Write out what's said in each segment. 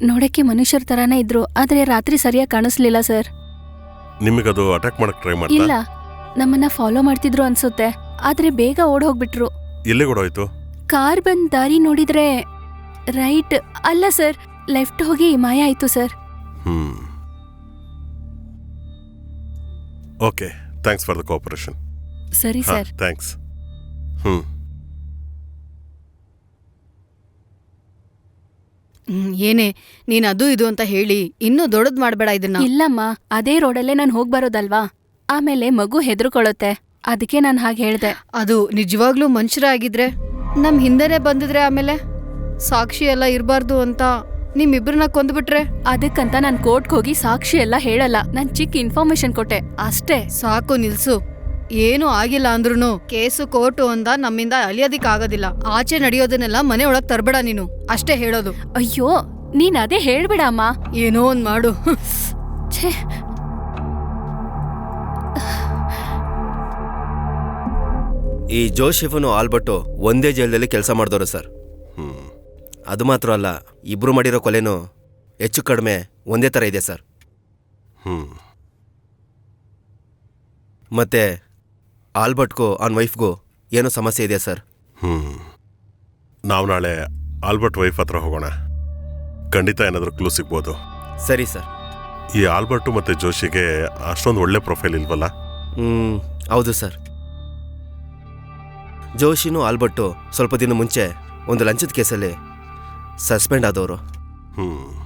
ನೋಡಕ್ಕೆ ಮನುಷ್ಯರ ತರಾನೇ ಇದ್ರು ಆದ್ರೆ ರಾತ್ರಿ ಸರಿಯಾಗಿ ಕಾಣಿಸ್ಲಿಲ್ಲ ಸರ್. ನಿಮಗದು ಅಟ್ಯಾಕ್ ಮಾಡಕ್ ಟ್ರೈ ಇಲ್ಲ. ಮಾಡ್ತಾ ನಮ್ಮನ್ನ ಫಾಲೋ ಮಾಡ್ತಿದ್ರು ಅನ್ಸುತ್ತೆ. ಆದ್ರೆ ಬೇಗ ಓಡ್ ಹೋಗ್ಬಿಟ್ರು ಎಲ್ಲಿಗೆ ಹೋಯ್ತು ಕಾರ್ ಬಂದ್ ದಾರಿ ನೋಡಿದ್ರೆ ರೈಟ್ ಅಲ್ಲ ಸರ್ ಲೆಫ್ಟ್ ಹೋಗಿ ಮಾಯ ಆಯ್ತು sir. Hmm. Okay thanks for the cooperation ಸರಿ ಸರ್. Thanks hmm. ಏನೇ ನೀನ್ ಅದು ಇದು ಅಂತ ಹೇಳಿ ಇನ್ನೂ ದೊಡ್ಡದ್ ಮಾಡ್ಬೇಡ ಇದನ್ನ. ಇಲ್ಲಮ್ಮ ಅದೇ ರೋಡಲ್ಲೇ ನಾನು ಹೋಗ್ ಬರೋದಲ್ವಾ? ಆಮೇಲೆ ಮಗು ಹೆದರ್ಕೊಳ್ಳುತ್ತೆ. ಅದಕ್ಕೆ ನಾನು ಹಾಗೆ ಹೇಳ್ದೆ. ಅದು ನಿಜವಾಗ್ಲೂ ಮನುಷ್ಯರಾಗಿದ್ರೆ ನಮ್ ಹಿಂದೆನೆ ಬಂದಿದ್ರೆ ಆಮೇಲೆ ಸಾಕ್ಷಿ ಎಲ್ಲ ಇರಬಾರ್ದು ಅಂತ ನಿಮ್ಮಿಬ್ರನ್ನ ಕೊಂದ್ಬಿಟ್ರೆ? ಅದಕ್ಕಂತ ನಾನು ಕೋರ್ಟ್ಗೆ ಹೋಗಿ ಸಾಕ್ಷಿ ಎಲ್ಲ ಹೇಳಲ್ಲ. ನಾನು ಚಿಕ್ಕ ಇನ್ಫಾರ್ಮೇಶನ್ ಕೊಟ್ಟೆ. ಅಷ್ಟೇ. ಸಾಕು ನಿಲ್ಸು. ಏನು ಆಗಿಲ್ಲ ಅಂದ್ರೂ ಕೇಸು ಕೋರ್ಟು ಅಂದ ನಮ್ಮಿಂದ ಅಲಿಯೋದಿಕ್ಕಾಗೋದಿಲ್ಲ. ಆಚೆ ನಡೆಯೋದನ್ನೆಲ್ಲ ಮನೆ ಒಳಗ್ ತರ್ಬೇಡ ನೀನು. ಅಷ್ಟೇ ಹೇಳೋದು. ಅಯ್ಯೋ ನೀನ್ ಅದೇ ಹೇಳ್ಬೇಡ ಅಮ್ಮ. ಏನೋ ಒಂದ್ ಮಾಡು. ಛೇ. ಈ ಜೋಶೆಫನು ಆಲ್ಬರ್ಟು ಒಂದೇ ಜೈಲಲ್ಲಿ ಕೆಲಸ ಮಾಡಿದವರು ಸರ್. ಹ್ಮ್. ಅದು ಮಾತ್ರ ಅಲ್ಲ ಇಬ್ರು ಮಾಡಿರೋ ಕೊಲೆನೂ ಹೆಚ್ಚು ಕಡಿಮೆ ಒಂದೇ ಥರ ಇದೆ ಸರ್. ಹ್ಮ್. ಮತ್ತೆ ಆಲ್ಬರ್ಟ್ಗೂ ಅವನ ವೈಫ್ಗೋ ಏನೋ ಸಮಸ್ಯೆ ಇದೆ ಸರ್? ಹ್ಞೂ ನಾವು ನಾಳೆ ಆಲ್ಬರ್ಟ್ ವೈಫ್ ಹತ್ರ ಹೋಗೋಣ. ಖಂಡಿತ ಏನಾದರೂ ಕ್ಲೂ ಸಿಗ್ಬೋದು. ಸರಿ ಸರ್. ಈ ಆಲ್ಬರ್ಟು ಮತ್ತು ಜೋಶಿಗೆ ಅಷ್ಟೊಂದು ಒಳ್ಳೆ ಪ್ರೊಫೈಲ್ ಇಲ್ವಲ್ಲ? ಹ್ಞೂ ಹೌದು ಸರ್. ಜೋಶಿನೂ ಆಲ್ಬರ್ಟು ಸ್ವಲ್ಪ ದಿನ ಮುಂಚೆ ಒಂದು ಲಂಚದ ಕೇಸಲ್ಲಿ ಸಸ್ಪೆಂಡ್ ಆದವರು. ಹ್ಮ್.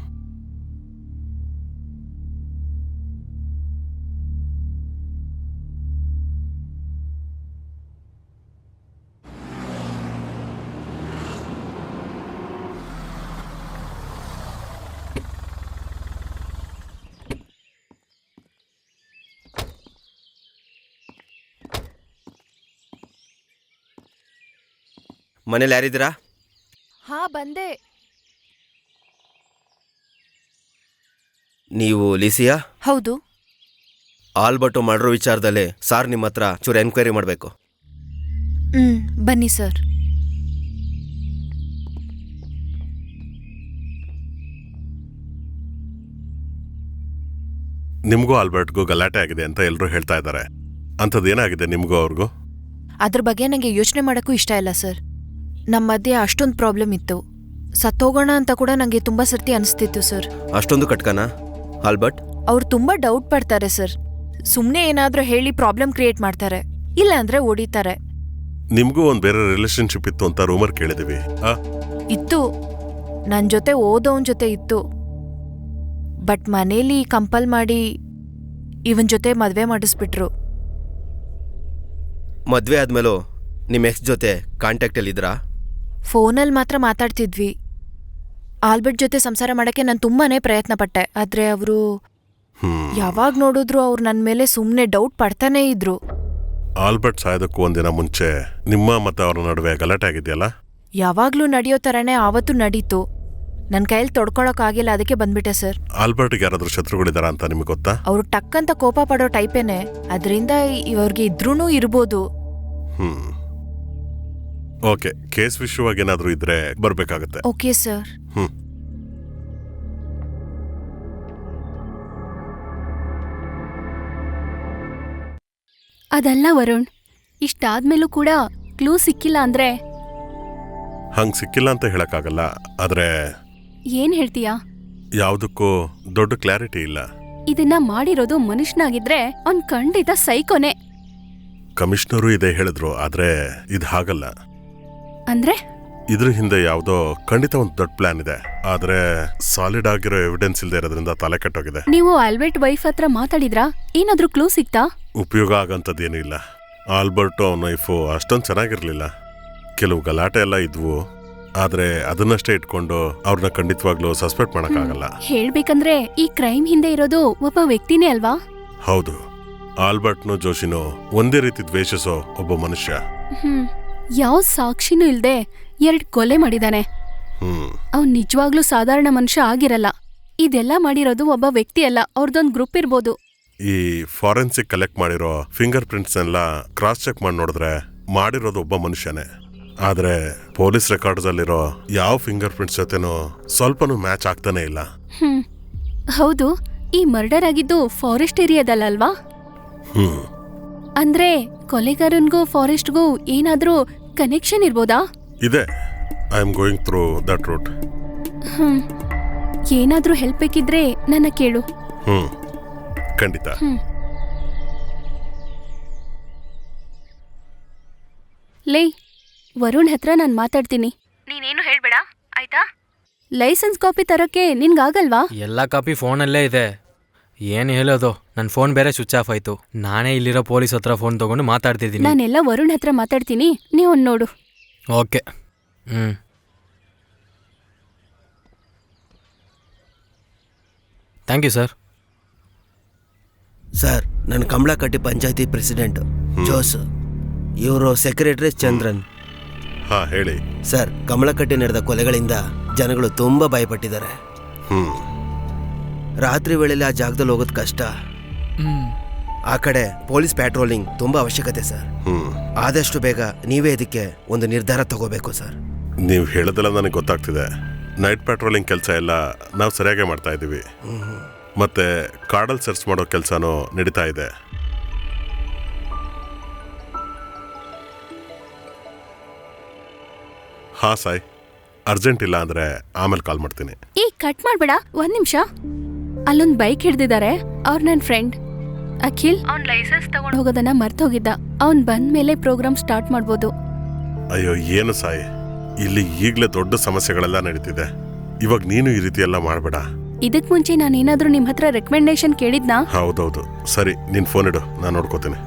ಮನೇಲಿ ಯಾರಿದ್ದೀರಾ? ಹಾ ಬಂದೆ. ನೀವು ಲಿಸಿಯಾ? ಹೌದು. ಆಲ್ಬರ್ಟು ಮಾಡಿರೋ ವಿಚಾರದಲ್ಲಿ ಸಾರ್ ನಿಮ್ಮ ಹತ್ರ ಚೂರು ಎನ್ಕ್ವೈರಿ ಮಾಡಬೇಕು. ಹ್ಮ್ ಬನ್ನಿ ಸರ್. ನಿಮಗೂ ಆಲ್ಬರ್ಟ್ಗೂ ಗಲಾಟೆ ಆಗಿದೆ ಅಂತ ಎಲ್ಲರೂ ಹೇಳ್ತಾ ಇದ್ದಾರೆ. ಅಂಥದ್ದು ಏನಾಗಿದೆ ನಿಮಗೂ ಅವ್ರಿಗೂ? ಅದ್ರ ಬಗ್ಗೆ ನನಗೆ ಯೋಚನೆ ಮಾಡೋಕ್ಕೂ ಇಷ್ಟ ಇಲ್ಲ ಸರ್. ನಮ್ಮ ಮಧ್ಯೆ ಅಷ್ಟೊಂದು ಪ್ರಾಬ್ಲಮ್ ಇತ್ತು. ಸತ್ತೋಗೋಣ ಅಂತ ಕೂಡ ನನಗೆ ತುಂಬಾ ಸರ್ತಿ ಅನಿಸ್ತಿತ್ತು ಸರ್. ಅಷ್ಟೊಂದು ಕಟ್ಕನ? ಆಲ್ಬರ್ಟ್? ಅವ್ರು ತುಂಬಾ ಡೌಟ್ ಪಡ್ತಾರೆ ಸರ್. ಸುಮ್ಮನೆ ಏನಾದರೂ ಹೇಳಿ ಪ್ರಾಬ್ಲಮ್ ಕ್ರಿಯೇಟ್ ಮಾಡ್ತಾರೆ. ಇಲ್ಲ ಅಂದ್ರೆ ಹೊಡಿತಾರೆ ನಿಮಗೂ ಒಂದು ಬೇರೆ ರಿಲೇಶನ್ಶಿಪ್ ಇತ್ತು ಅಂತ ರೂಮರ್ ಕೇಳಿದೀವಿ. ಆ? ಇತ್ತು. ನನ್ನ ಜೊತೆ ಓದೋನ್ ಜೊತೆ ಇತ್ತು. ಬಟ್ ಮನೇಲಿ ಕಂಪಲ್ ಮಾಡಿ ಇವನ್ ಜೊತೆ ಮದುವೆ ಮಾಡಿಸ್ಬಿಟ್ರು. ಮದುವೆ ಆದ್ಮೇಲೆ ನಿಮ್ಮ ಎಕ್ಸ್ ಜೊತೆ ಕಾಂಟ್ಯಾಕ್ಟಲ್ಲಿದ್ದೀರಾ ಫೋನಲ್ಲಿ ಮಾತ್ರ ಮಾತಾಡ್ತಿದ್ವಿ. ಆಲ್ಬರ್ಟ್ ಜೊತೆ ಸಂಸಾರ ಮಾಡಕ್ಕೆ ನಾನು ತುಂಬಾನೇ ಪ್ರಯತ್ನ ಪಟ್ಟೆ ಆದ್ರೆ ಅವರು ಯಾವಾಗ ನೋಡಿದ್ರು ಅವ್ರು ನನ್ನ ಮೇಲೆ ಸುಮ್ಮನೆ ಡೌಟ್ ಪಡ್ತಾನೇ ಇದ್ರು. ಆಲ್ಬರ್ಟ್ ಸಾಯೋದಕ್ಕೂ ಒಂದಿನ ಮುಂಚೆ ನಿಮ್ಮ ಮತ್ತೆ ಅವರ ನಡುವೆ ಗಲಾಟೆ ಆಗಿದೆಯಲ್ಲ? ಯಾವಾಗ್ಲೂ ನಡೆಯೋ ಥರನೇ ಆವತ್ತು ನಡೀತು. ನನ್ನ ಕೈಯಲ್ಲಿ ತೊಡ್ಕೊಳಕ್ಕಾಗಿಲ್ಲ ಅದಕ್ಕೆ ಬಂದ್ಬಿಟ್ಟೆ ಸರ್. ಆಲ್ಬರ್ಟ್ಗೆ ಯಾರಾದ್ರೂ ಶತ್ರುಗಳಿದಾರ ಅಂತ ನಿಮಗೆ ಗೊತ್ತಾ? ಅವ್ರು ಟಕ್ಕಂತ ಕೋಪ ಪಡೋ ಟೈಪೇನೆ ಅದರಿಂದ ಇವ್ರಿಗೆ ಇದ್ರೂ ಇರ್ಬೋದು. ಹ್ಮ್. ಓಕೆ ಕೇಸ್ ವಿಷಯವಾಗಿ ಏನಾದರೂ ಇದ್ರೆ ಬರಬೇಕಾಗುತ್ತೆ. ಓಕೆ ಸರ್ ಹ್ಞೂ ಅದಲ್ಲ ವರುಣ್ ಇಷ್ಟಾದ್ಮೇಲೂ ಕೂಡ ಕ್ಲೂ ಸಿಕ್ಕಿಲ್ಲ ಅಂದ್ರೆ? ಹಂಗ್ ಸಿಕ್ಕಿಲ್ಲ ಅಂತ ಹೇಳಕ್ಕಾಗಲ್ಲ ಆದ್ರೆ ಏನ್ ಹೇಳ್ತೀಯಾ? ಯಾವುದಕ್ಕೂ ದೊಡ್ಡ ಕ್ಲಾರಿಟಿ ಇಲ್ಲ. ಇದನ್ನ ಮಾಡಿರೋದು ಮನುಷ್ಯನಾಗಿದ್ರೆ ಅವ್ನ್ ಖಂಡಿತ ಸೈಕೋನೆ. ಕಮಿಷನರು ಇದೇ ಹೇಳಿದ್ರು ಆದ್ರೆ ಇದು ಹಾಗಲ್ಲ. ಅಂದ್ರೆ? ಇದ್ರ ಹಿಂದೆ ಯಾವುದೋ ಖಂಡಿತ ಒಂದು ದೊಡ್ಡ ಪ್ಲಾನ್ ಇದೆ. ಆದ್ರೆ ಸಾಲಿಡ್ ಆಗಿರೋ ಎವಿಡೆನ್ಸ್ ಇಲ್ಲದೆ ಇರೋದ್ರಿಂದ ತಲೆ ಕೆಟ್ಟೋಗಿದೆ. ನೀವು ಆಲ್ಬರ್ಟ್ ವೈಫ್ ಹತ್ರ ಮಾತಾಡಿದ್ರಾ? ಏನಾದ್ರೂ ಕ್ಲೂ ಸಿಕ್ತಾ? ಉಪಯೋಗ ಆಗಂಥದ್ದೇನೂ ಇಲ್ಲ. ಆಲ್ಬರ್ಟ್ ಅವನ ವೈಫು ಅಷ್ಟೊಂದು ಚೆನ್ನಾಗಿರ್ಲಿಲ್ಲ. ಕೆಲವು ಗಲಾಟೆ ಎಲ್ಲ ಇದ್ವು. ಆದ್ರೆ ಅದನ್ನಷ್ಟೇ ಇಟ್ಕೊಂಡು ಅವ್ರನ್ನ ಖಂಡಿತವಾಗ್ಲೂ ಸಸ್ಪೆಕ್ಟ್ ಮಾಡಕ್ಕಾಗಲ್ಲ ಹೇಳ್ಬೇಕಂದ್ರೆ ಈ ಕ್ರೈಮ್ ಹಿಂದೆ ಇರೋದು ಒಬ್ಬ ವ್ಯಕ್ತಿನೇ ಅಲ್ವಾ? ಹೌದು. ಆಲ್ಬರ್ಟ್ನು ಜೋಶಿನೋ ಒಂದೇ ರೀತಿ ದ್ವೇಷಿಸೋ ಒಬ್ಬ ಮನುಷ್ಯ. ಹ್ಮ್. ಯಾವ ಸಾಕ್ಷಿನೂ ಇಲ್ದೆ ಎರಡ್ ಕೊಲೆ ಮಾಡಿದಾನೆ. ಹ್ಮ್. ಅವ್ನ್ ನಿಜವಾಗ್ಲೂ ಸಾಧಾರಣ ಮನುಷ್ಯ ಆಗಿರಲ್ಲ. ಇದೆಲ್ಲ ಮಾಡಿರೋದು ಒಬ್ಬ ವ್ಯಕ್ತಿ ಅಲ್ಲ ಅವ್ರದೊಂದ್ ಗ್ರೂಪ್ ಇರ್ಬೋದು. ಈ ಫಾರೆನ್ಸಿಕ್ ಕಲೆಕ್ಟ್ ಮಾಡಿರೋ ಫಿಂಗರ್ ಪ್ರಿಂಟ್ಸ್ ಎಲ್ಲ ಕ್ರಾಸ್ ಚೆಕ್ ಮಾಡಿ ನೋಡಿದ್ರೆ ಮಾಡಿರೋದು ಒಬ್ಬ ಮನುಷ್ಯನೇ. ಆದ್ರೆ ಪೊಲೀಸ್ ರೆಕಾರ್ಡ್ಸ್ ಅಲ್ಲಿರೋ ಯಾವ ಫಿಂಗರ್ ಪ್ರಿಂಟ್ಸ್ ಜೊತೆನೂ ಸ್ವಲ್ಪನೂ ಮ್ಯಾಚ್ ಆಗ್ತಾನೆ ಇಲ್ಲ. ಹ್ಮ್. ಹೌದು ಈ ಮರ್ಡರ್ ಆಗಿದ್ದು ಫಾರೆಸ್ಟ್ ಏರಿಯಾದಲ್ಲಲ್ವಾ? ಹ್ಮ್. ಅಂದ್ರೆ ಕೊಲೆಗಾರನ್ಗೂ ಫಾರೆಸ್ಟ್ಗೂ ಏನಾದ್ರೂ ಕನೆಕ್ಷನ್ ಇರ್ಬೋದಾ? ಇದೆ. I am going through that route hmm. ಏನಾದರೂ ಹೆಲ್ಪ್ ಬೇಕಿದ್ರೆ ನನ್ನ ಕೇಳು. ಹ್ಮ್. ಖಂಡಿತ. ಲೇ ವರುಣ್ ಹತ್ರ ನಾನು ಮಾತಾಡ್ತೀನಿ. ನೀನೇನು ಹೇಳ್ಬೇಡ ಆಯ್ತಾ? ಲೈಸೆನ್ಸ್ ಕಾಪಿ ತರಕ್ಕೆ ನಿನ್ಗಾಗಲ್ವಾ? ಎಲ್ಲ ಕಾಪಿ ಫೋನಲ್ಲೇ ಇದೆ. ಏನು ಹೇಳೋದು? ನನ್ನ ಫೋನ್ ಬೇರೆ ಸ್ವಿಚ್ ಆಫ್ ಆಯ್ತು. ನಾನೇ ಇಲ್ಲಿರೋ ಪೊಲೀಸ್ ಹತ್ರ ಫೋನ್ ತಗೊಂಡು ಮಾತಾಡ್ತಿದ್ದೀನಿ. ನಾನೆಲ್ಲ ವರುಣ್ ಹತ್ರ ಮಾತಾಡ್ತೀನಿ. ನೀವು ನೋಡು. ಓಕೆ. ಹ್ಞೂ ಥ್ಯಾಂಕ್ ಯು ಸರ್. ಸರ್ ನಾನು ಕಮಲಕಟ್ಟಿ ಪಂಚಾಯತಿ ಪ್ರೆಸಿಡೆಂಟ್ ಜೋಸ್. ಇವರು ಸೆಕ್ರೆಟರಿ ಚಂದ್ರನ್. ಹಾ ಹೇಳಿ. ಸರ್ ಕಮಲಕಟ್ಟಿ ನಡೆದ ಕೊಲೆಗಳಿಂದ ಜನಗಳು ತುಂಬ ಭಯಪಟ್ಟಿದ್ದಾರೆ. ಹ್ಮ್. ರಾತ್ರಿ ವೇಳೆಯಲ್ಲಿ ಆ ಜಾಗದಲ್ಲಿ ಹೋಗೋದು ಕಷ್ಟ. ಆ ಕಡೆ ಪೊಲೀಸ್ ಪ್ಯಾಟ್ರೋಲಿಂಗ್ ತುಂಬಾ ಅವಶ್ಯಕತೆ ಸರ್. ಹ್ಮ್. ಆದಷ್ಟು ಬೇಗ ನೀವೇ ಇದಕ್ಕೆ ಒಂದು ನಿರ್ಧಾರ ತಗೋಬೇಕು ಸರ್. ನೀವು ಹೇಳೋದೆಲ್ಲ ನನಗೆ ಗೊತ್ತಾಗ್ತಿದೆ. ನೈಟ್ ಪ್ಯಾಟ್ರೋಲಿಂಗ್ ಕೆಲಸ ಎಲ್ಲ ನಾವು ಸರಿಯಾಗಿ ಮಾಡ್ತಾ ಇದ್ದೀವಿ. ಮತ್ತೆ ಕಾಡಲ್ಲಿ ಸರ್ಚ್ ಮಾಡೋ ಕೆಲಸನೂ ನಡೀತಾ ಇದೆ. ಹಾ ಸಾಯ್ ಅರ್ಜೆಂಟ್ ಇಲ್ಲ ಅಂದ್ರೆ ಆಮೇಲೆ ಕಾಲ್ ಮಾಡ್ತೀನಿ. ಈ ಕಟ್ ಮಾಡ್ಬೇಡ. ಒಂದ್ ನಿಮಿಷ. ಅಲ್ಲೊಂದ್ ಬೈಕ್ ಹಿಡ್ದಿದ್ದಾರೆ ಅವ್ರ ನನ್ ಫ್ರೆಂಡ್ ಅಖಿಲ್ ಅವ್ನ್ ಲೈಸೆನ್ಸ್ ತಗೊಂಡ್ ಹೋಗೋದನ್ನ ಮರ್ತ್ ಹೋಗಿದ್ದ ಅವ್ನ್ ಬಂದ ಮೇಲೆ ಪ್ರೋಗ್ರಾಮ್ ಸ್ಟಾರ್ಟ್ ಮಾಡ್ಬೋದು. ಅಯ್ಯೋ ಏನು ಸಾಯಿ? ಇಲ್ಲಿ ಈಗ್ಲೇ ದೊಡ್ಡ ಸಮಸ್ಯೆಗಳೆಲ್ಲ ನಡೀತಿದೆ. ಇವಾಗ ನೀನು ಈ ರೀತಿ ಎಲ್ಲ ಮಾಡಬೇಡ. ಇದಕ್ ಮುಂಚೆ ನಾನೇನಾದ್ರೂ ನಿಮ್ ಹತ್ರ ರೆಕಮೆಂಡೇಶನ್ ಕೇಳಿದ್ನಾ? ಹೌದೌದು. ಸರಿ ನಿನ್ ಫೋನ್ ಇಡು ನಾನು ನೋಡ್ಕೋತೀನಿ.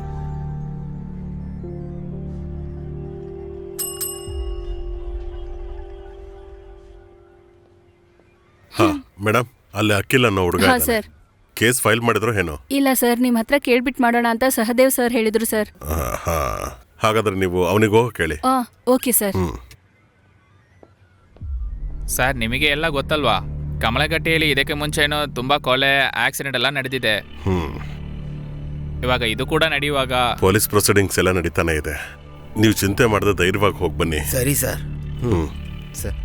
ಹಾ ಮೇಡಮ್ ಅಲ್ಲಿ ಅಕ್ಕಿಲ್ಲ ಅನ್ನೋ ಹುಡುಗ ಹಾ ಸರ್. ಕೇಸ್ ಫೈಲ್ ಮಾಡಿದ್ರು ಏನೋ? ಇಲ್ಲ ಸರ್. ನಿಮ್ಮ ಹತ್ರ ಕೇಳ್ಬಿಟ್ ಮಾಡೋಣ ಅಂತ ಸಹದೇವ್ ಸರ್ ಹೇಳಿದ್ರು ಸರ್. ಆ, ಹಾ. ಹಾಗಾದ್ರೆ ನೀವು ಅವನಿಗೆ ಹೋಗಿ ಕೇಳಿ. ಆ ಓಕೆ ಸರ್. ಸರ್ ನಿಮಗೆ ಎಲ್ಲ ಗೊತ್ತಲ್ವಾ? ಕಮಲಗಟ್ಟೆಯಲ್ಲಿ ಇದಕ್ಕೆ ಮುಂಚೆ ಏನೋ ತುಂಬ ಕೊಲೆ ಆಕ್ಸಿಡೆಂಟ್ ಎಲ್ಲ ನಡೆದಿದೆ. ಹ್ಮ್. ಇವಾಗ ಇದು ಕೂಡ ನಡೆಯುವಾಗ ಪೊಲೀಸ್ ಪ್ರೊಸೀಡಿಂಗ್ಸ್ ಎಲ್ಲ ನಡೀತಾನೆ ಇದೆ. ನೀವು ಚಿಂತೆ ಮಾಡದೆ ಧೈರ್ಯವಾಗಿ ಹೋಗಿ ಬನ್ನಿ. ಸರಿ ಸರ್. ಹ್ಮ್. ಸರ್.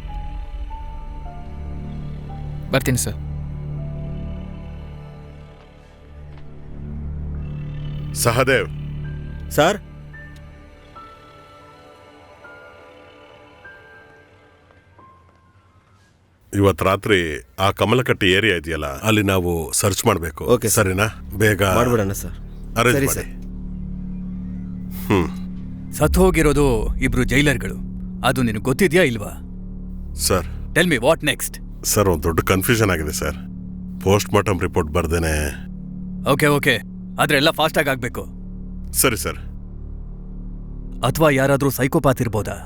ಬರ್ತೀನಿ ಸರ್. ಸಹದೇವ್. ಸರ್? ಇವತ್ ರಾತ್ರಿ ಆ ಕಮಲಕಟ್ಟಿ ಏರಿಯಾ ಇದೆಯಲ್ಲ ಅಲ್ಲಿ ನಾವು ಸರ್ಚ್ ಮಾಡಬೇಕು. Okay, sir. ಸರಿನಾ? ಬೇಗ ಮಾಡ್ಬಿಡೋಣ ಸರ್ ಅರೇಂಜ್ ಸರಿ, ಮಾಡಿ. ಸರ್. ಹ್ಮ್. ಸತ್ ಹೋಗಿರೋದು ಇಬ್ರು ಜೈಲರ್ಗಳು. ಅದು ನಿನಗೆ ಗೊತ್ತಿದ್ಯಾ ಇಲ್ವಾ? Sir tell me what next sir ಒಂದು ದೊಡ್ಡ ಕನ್ಫ್ಯೂಷನ್ ಆಗಿದೆ ಸರ್ ಪೋಸ್ಟ್ ಮಾರ್ಟಮ್ ರಿಪೋರ್ಟ್ ಬರ್ದೇನೆ. ಓಕೆ ಓಕೆ ಆದ್ರೆ ಎಲ್ಲ ಫಾಸ್ಟಾಗಿ ಆಗ್ಬೇಕು. ಸರಿ ಸರ್. ಅಥವಾ ಯಾರಾದ್ರೂ ಸೈಕೋಪಾತ್ ಇರ್ಬೋದಾ?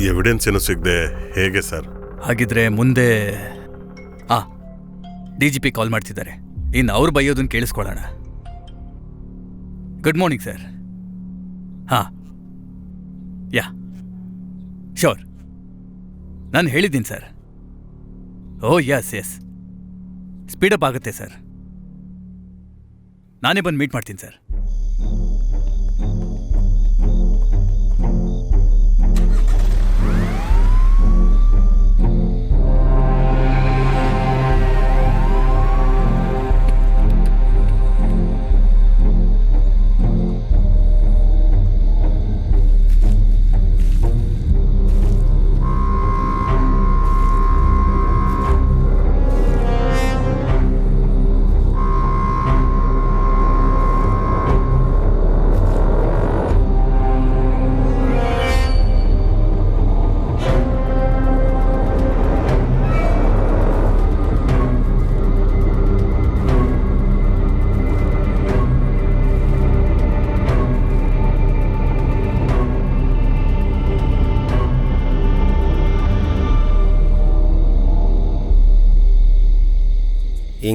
ಎವಿಡೆನ್ಸ್ ಏನು ಸಿಗದೆ ಹೇಗೆ ಸರ್? ಹಾಗಿದ್ರೆ ಮುಂದೆ ಆ ಡಿ ಜಿ ಪಿ ಕಾಲ್ ಮಾಡ್ತಿದ್ದಾರೆ. ಇನ್ನು ಅವ್ರು ಬೈಯೋದನ್ನು ಕೇಳಿಸ್ಕೊಳ್ಳೋಣ. ಗುಡ್ ಮಾರ್ನಿಂಗ್ ಸರ್ ಹಾ. ಯಾ. ಶೋರ್ ನಾನು ಹೇಳಿದ್ದೀನಿ sir oh yes yes speed up ಆಗುತ್ತೆ ಸರ್ ನಾನೇ ಬಂದು ಮೀಟ್ ಮಾಡ್ತೀನಿ ಸರ್.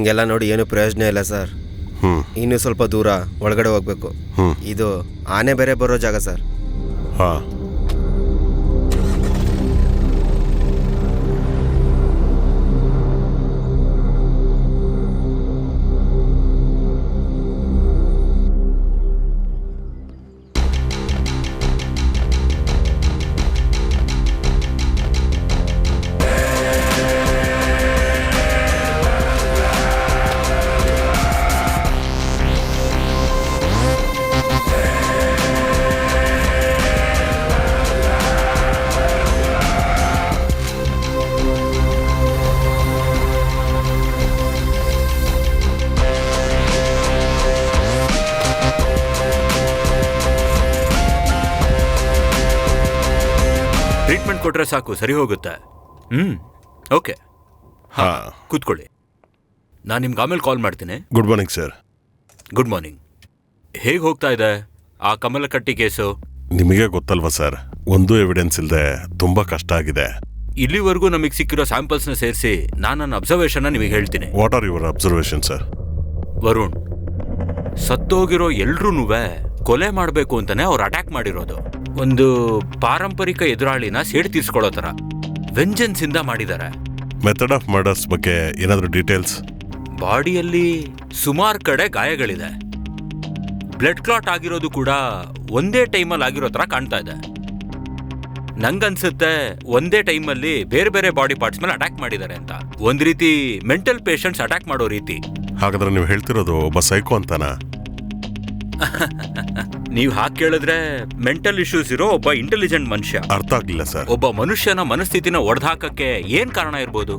ಹಿಂಗೆಲ್ಲ ನೋಡಿ ಏನು ಪ್ರಯೋಜನ ಇಲ್ಲ ಸರ್. ಹ್ಞೂ ಇನ್ನು ಸ್ವಲ್ಪ ದೂರ ಒಳಗಡೆ ಹೋಗ್ಬೇಕು. ಇದು ಆನೆ ಬೇರೆ ಬರೋ ಜಾಗ ಸರ್. ಹಾ. ಕೊಟ್ರೆ ಸಾಕು ಸರಿ ಹೋಗುತ್ತೆ. Hmm okay. ಹಾ ಕೂತ್ಕೊಳ್ಳಿ. ನಾನು ನಿಮ್ಗೆ ಆಮೇಲೆ ಕಾಲ್ ಮಾಡ್ತೀನಿ. Good morning sir good morning ಹೇಗೆ ಹೋಗ್ತಾ ಇದೆ ಆ ಕಮಲಕಟ್ಟಿ ಕೇಸು? ನಿಮಗೆ ಗೊತ್ತಲ್ವಾ ಸರ್ ಒಂದು ಎವಿಡೆನ್ಸ್ ಇಲ್ಲದೆ ತುಂಬಾ ಕಷ್ಟ ಆಗಿದೆ. ಇಲ್ಲಿವರೆಗೂ ನಮಗೆ ಸಿಕ್ಕಿರೋ ಸ್ಯಾಂಪಲ್ಸ್ನ ಸೇರಿಸಿ ನಾನು ನನ್ನ ಅಬ್ಸರ್ವೇಷನ್ನ ನಿಮಗೆ ಹೇಳ್ತೀನಿ. What are your observation sir Varun ಸತ್ತೋಗಿರೋ ಎಲ್ರೂ ಕೊಲೆ ಮಾಡಬೇಕು ಅಂತಾನೆ ಅವ್ರು ಅಟ್ಯಾಕ್ ಮಾಡಿರೋದು. ಒಂದು ಪಾರಂಪರಿಕ ಎದುರಾಳಿನ ಸೇಡ್ ತೀರ್ಸ್ಕೊಳ್ಳೋ ಥರ. ವೆಂಜನ್ಸ್ ಇಂದ ಮಾಡಿದ್ದಾರೆ. ಮೆಥಡ್ ಆಫ್ ಮರ್ಡರ್ಸ್ ಬಗ್ಗೆ ಏನಾದರೂ ಡೀಟೇಲ್ಸ್ ಬಾಡಿಯಲ್ಲಿ ಸುಮಾರು ಕಡೆ ಗಾಯಗಳಿದೆ. ಬ್ಲಡ್ ಕ್ಲಾಟ್ ಆಗಿರೋದು ಕೂಡ ಒಂದೇ ಟೈಮಲ್ಲಿ ಆಗಿರೋ ಥರ ಕಾಣ್ತಾ ಇದೆ. ನಂಗನ್ಸುತ್ತೆ ಒಂದೇ ಟೈಮಲ್ಲಿ ಬೇರೆ ಬೇರೆ ಬಾಡಿ ಪಾರ್ಟ್ಸ್ ಮೇಲೆ ಅಟ್ಯಾಕ್ ಮಾಡಿದ್ದಾರೆ ಅಂತ. ಒಂದು ರೀತಿ ಮೆಂಟಲ್ ಪೇಷಂಟ್ಸ್ ಅಟ್ಯಾಕ್ ಮಾಡೋ ರೀತಿ. ಹಾಗಾದ್ರೆ ನೀವು ಹೇಳ್ತಿರೋದು ಒಬ್ಬ ಸೈಕೋ ಅಂತಾನಾ? ನೀವು ಹಾಗೆ ಕೇಳಿದ್ರೆ ಮೆಂಟಲ್ ಇಶ್ಯೂಸ್ ಇರೋ ಒಬ್ಬ ಇಂಟೆಲಿಜೆಂಟ್ ಮನುಷ್ಯ. ಅರ್ಥ ಆಗ್ಲಿಲ್ಲ ಸರ್. ಒಬ್ಬ ಮನುಷ್ಯನ ಮನಸ್ಥಿತಿನ ಒಡೆದಾಕಕ್ಕೆ ಏನ್ ಕಾರಣ ಇರ್ಬೋದು?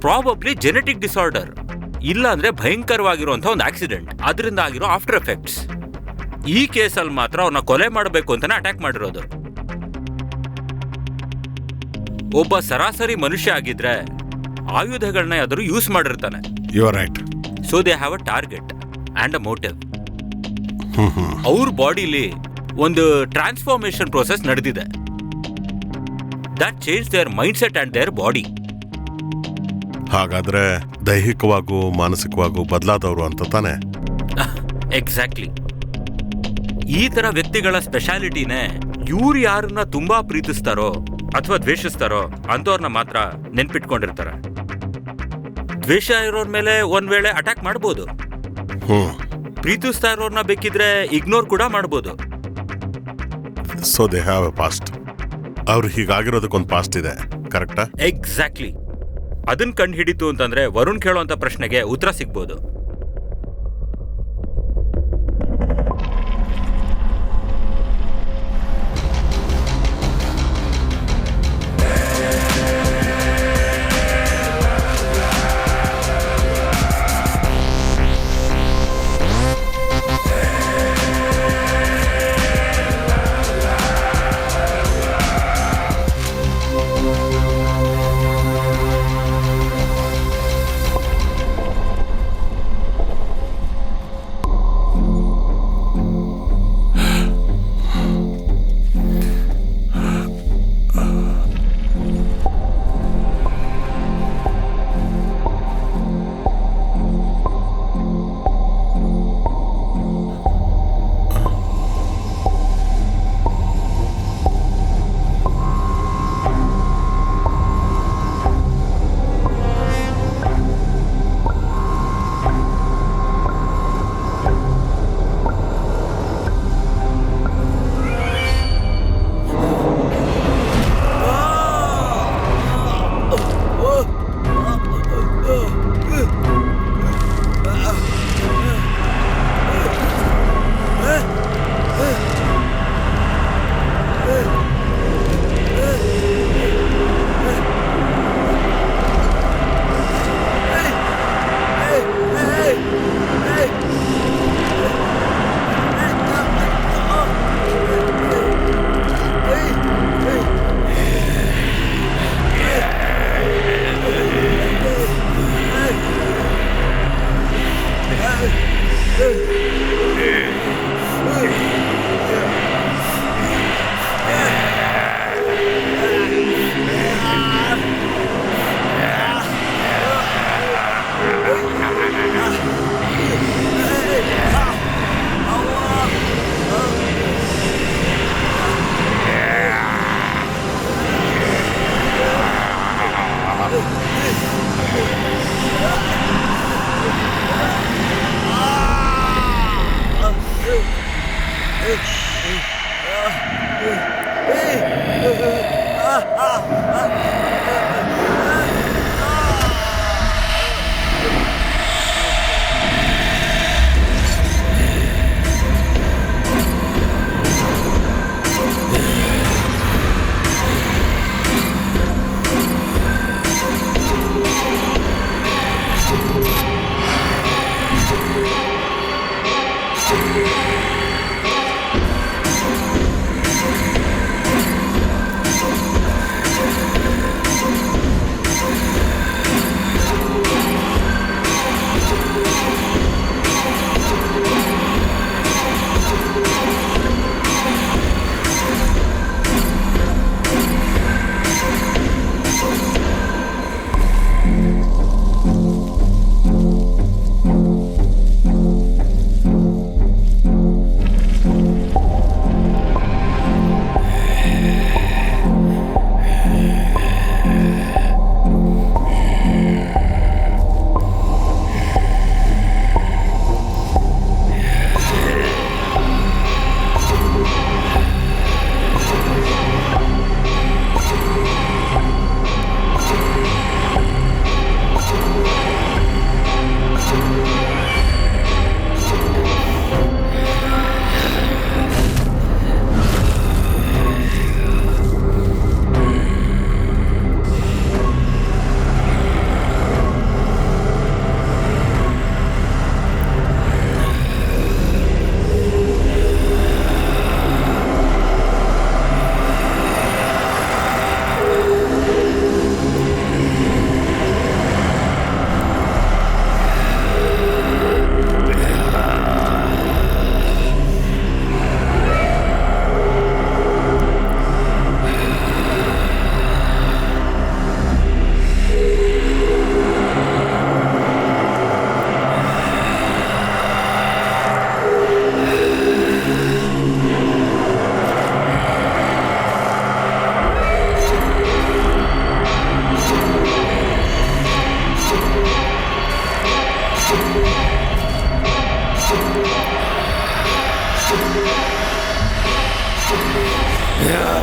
ಪ್ರಾಬಬ್ಲಿ ಜೆನೆಟಿಕ್ ಡಿಸಾರ್ಡರ್ ಇಲ್ಲ ಅಂದ್ರೆ ಭಯಂಕರವಾಗಿರುವಂತಹ ಒಂದು ಆಕ್ಸಿಡೆಂಟ್ ಅದರಿಂದ ಆಗಿರೋ ಆಫ್ಟರ್ ಎಫೆಕ್ಟ್ಸ್ ಈ ಕೇಸಲ್ಲಿ ಮಾತ್ರ ಅವ್ರನ್ನ ಕೊಲೆ ಮಾಡಬೇಕು ಅಂತಾನೆ ಅಟ್ಯಾಕ್ ಮಾಡಿರೋದು. ಒಬ್ಬ ಸರಾಸರಿ ಮನುಷ್ಯ ಆಗಿದ್ರೆ ಆಯುಧಗಳನ್ನ ಯಾವ್ದಾದ್ರು ಯೂಸ್ ಮಾಡಿರ್ತಾನೆ. You are right so they have a target and a motive ಅವ್ರ ಬಾಡಿಲಿ ಒಂದು ಟ್ರಾನ್ಸ್ಫಾರ್ಮೇಶನ್ ಪ್ರೋಸೆಸ್ ನಡೆದಿದೆ. That change their mindset and their body ಹಾಗಾದ್ರೆ ದೈಹಿಕವಾಗೂ ಮಾನಸಿಕವಾಗೂ ಬದಲಾದವರು ಅಂತ ತಾನೆ? ಎಕ್ಸಾಕ್ಟ್ಲಿ ಈ ತರ ವ್ಯಕ್ತಿಗಳ ಸ್ಪೆಷಾಲಿಟಿನೇ ಇವ್ರು ಯಾರನ್ನ ತುಂಬಾ ಪ್ರೀತಿಸ್ತಾರೋ ಅಥವಾ ದ್ವೇಷಿಸ್ತಾರೋ ಅಂತವ್ರನ್ನ ಮಾತ್ರ ನೆನ್ಪಿಟ್ಕೊಂಡಿರ್ತಾರೆ. ದ್ವೇಷ ಇರೋರ್ ಮೇಲೆ ಒಂದ್ ವೇಳೆ ಅಟ್ಯಾಕ್ ಮಾಡ್ಬೋದು. ಪ್ರೀತಿಸ್ತಾ ಇರೋರ್ನ ಬೇಕಿದ್ರೆ ಇಗ್ನೋರ್ ಕೂಡ ಮಾಡ್ಬೋದು. So they have a past ಅವ್ರು ಹೀಗಾಗಿರೋದಕ್ಕೊಂದು ಪಾಸ್ಟ್ ಇದೆ ಕರೆಕ್ಟಾ ಎಕ್ಸಾಕ್ಟ್ಲಿ ಅದನ್ನ ಕಂಡು ಹಿಡಿತು ಅಂತಂದ್ರೆ ವರುಣ್ ಕೇಳೋಂತ ಪ್ರಶ್ನೆಗೆ ಉತ್ತರ ಸಿಗ್ಬೋದು. Ah!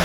ಆ